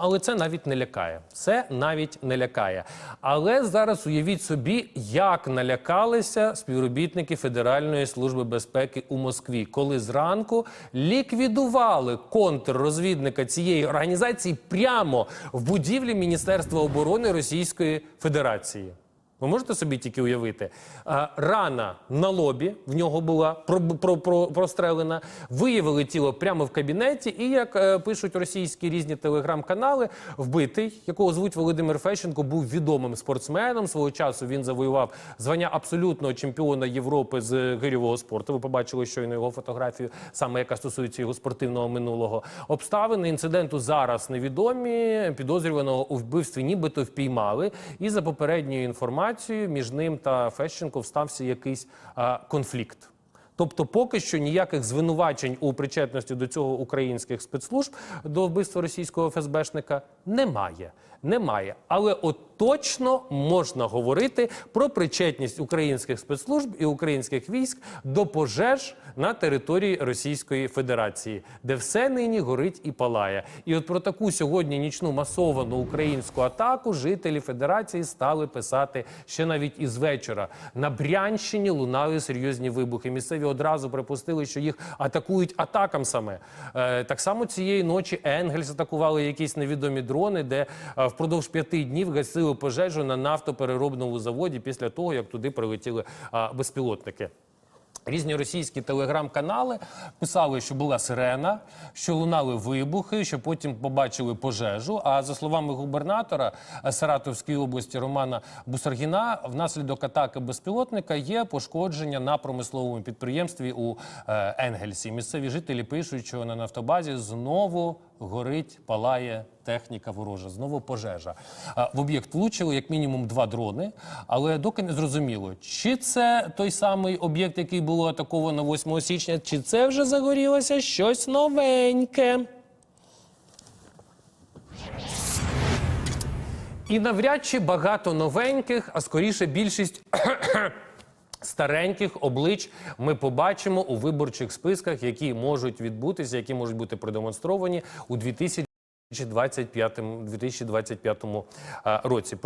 Але це навіть не лякає. Це навіть не лякає. Але зараз уявіть собі, як налякалися співробітники Федеральної служби безпеки у Москві, коли зранку ліквідували контррозвідника цієї організації прямо в будівлі Міністерства оборони Російської Федерації. Ви можете собі тільки уявити? Рана на лобі в нього була про, про, про, прострелена. Виявили тіло прямо в кабінеті. І як е, пишуть російські різні телеграм-канали, вбитий, якого звуть Володимир Фещенко, був відомим спортсменом. Свого часу він завоював звання абсолютного чемпіона Європи з гирьового спорту. Ви побачили щойно його фотографію, саме яка стосується його спортивного минулого. Обставини інциденту зараз невідомі. Підозрюваного у вбивстві нібито впіймали. І за попередньою інформацією, між ним та Фещенко встався якийсь конфлікт. Тобто, поки що ніяких звинувачень у причетності до цього українських спецслужб до вбивства російського ФСБшника немає. Немає. Але от точно можна говорити про причетність українських спецслужб і українських військ до пожеж на території Російської Федерації, де все нині горить і палає. І от про таку сьогодні нічну масовану українську атаку жителі Федерації стали писати ще навіть із вечора. На Брянщині лунали серйозні вибухи. Місцеві одразу припустили, що їх атакують атакам саме. Е, так само цієї ночі Енгельс атакували якісь невідомі дрони, де е, впродовж п'яти днів гасили пожежу на нафтопереробному заводі після того, як туди прилетіли безпілотники. Різні російські телеграм-канали писали, що була сирена, що лунали вибухи, що потім побачили пожежу. А за словами губернатора Саратовської області Романа Бусаргіна, внаслідок атаки безпілотника є пошкодження на промисловому підприємстві у е, Енгельсі. Місцеві жителі пишуть, що на нафтобазі знову горить, палає техніка ворожа, знову пожежа. В об'єкт влучили як мінімум два дрони, але доки не зрозуміло, чи це той самий об'єкт, який було атаковано 8 січня, чи це вже загорілося щось новеньке. І навряд чи багато новеньких, а скоріше більшість стареньких облич ми побачимо у виборчих списках, які можуть відбутися, які можуть бути продемонстровані у 2025, 2025 році.